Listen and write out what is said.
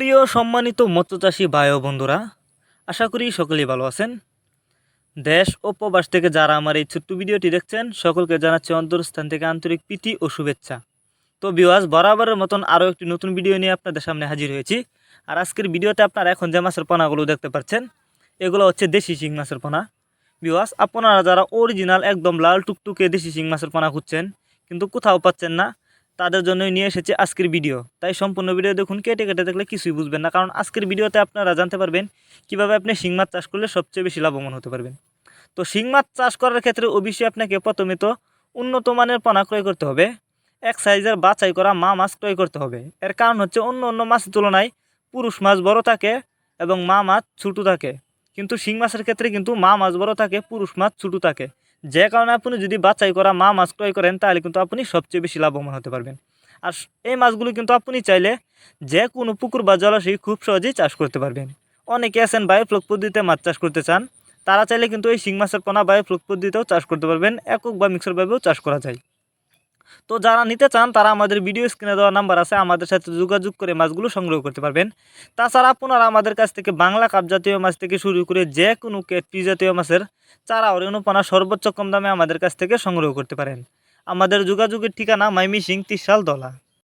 প্রিয় সম্মানিত মৎস্যচাষী ভাই ও বন্ধুরা, আশা করি সকলেই ভালো আছেন। দেশ ও প্রবাস থেকে যারা আমার এই ছোট্ট ভিডিওটি দেখছেন, সকলকে জানাচ্ছি অন্তরস্থান থেকে আন্তরিক প্রীতি ও শুভেচ্ছা। তো বিওয়াজ বরাবরের মতন আরও একটি নতুন ভিডিও নিয়ে আপনাদের সামনে হাজির হয়েছি। আর আজকের ভিডিওতে আপনারা এখন যে মাছের পোনাগুলো দেখতে পাচ্ছেন, এগুলো হচ্ছে দেশি শিং মাছের পোনা। বিওয়াস আপনারা যারা অরিজিনাল একদম লাল টুকটুকে দেশি শিং মাছের পোনা খুঁজছেন, কিন্তু কোথাও পাচ্ছেন না তাদের জন্যই নিয়ে এসেছে আজকের ভিডিও তাই সম্পূর্ণ ভিডিও দেখুন, কেটে কেটে দেখলে কিছুই বুঝবেন না, কারণ আজকের ভিডিওতে আপনারা জানতে পারবেন কীভাবে আপনি শিং মাছ চাষ করলে সবচেয়ে বেশি লাভবান হতে পারবেন। তো শিং মাছ চাষ করার ক্ষেত্রে অবশ্যই আপনাকে প্রথমে তো উন্নত মানের পোনা ক্রয় করতে হবে, এক সাইজের বাছাই করা মা মাছ ক্রয় করতে হবে। এর কারণ হচ্ছে অন্য অন্য মাছের তুলনায় পুরুষ মাছ বড় থাকে এবং মা মাছ ছোটো থাকে। কিন্তু শিং মাছের ক্ষেত্রে কিন্তু মা মাছ বড় থাকে, পুরুষ মাছ ছোটো থাকে। যে কারণে আপনি যদি বাছাই করা মা মাছ ক্রয় করেন, তাহলে কিন্তু আপনি সবচেয়ে বেশি লাভবান হতে পারবেন। আর এই মাছগুলো কিন্তু আপনি চাইলে যে কোনো পুকুর বা জলাশয় খুব সহজেই চাষ করতে পারবেন। অনেকে আছেন বায়োফ্লক পদ্ধতিতে মাছ চাষ করতে চান, তারা চাইলে কিন্তু এই শিং মাছের পোনা বায়োফ্লক পদ্ধতিতেও চাষ করতে পারবেন, একক বা মিক্সারভাবেও চাষ করা যায়। তো যারা নিতে চান, তারা আমাদের ভিডিও স্ক্রিনে দেওয়া নাম্বার আছে, আমাদের সাথে যোগাযোগ করে মাছগুলো সংগ্রহ করতে পারবেন। তাছাড়া আপনারা আমাদের কাছ থেকে বাংলা কাপ জাতীয় মাছ থেকে শুরু করে যে কোনো কেটপি জাতীয় মাছের চারা অরেণুপানা সর্বোচ্চ কম দামে আমাদের কাছ থেকে সংগ্রহ করতে পারেন। আমাদের যোগাযোগের ঠিকানা মাইমিসিং তিসাল দলা।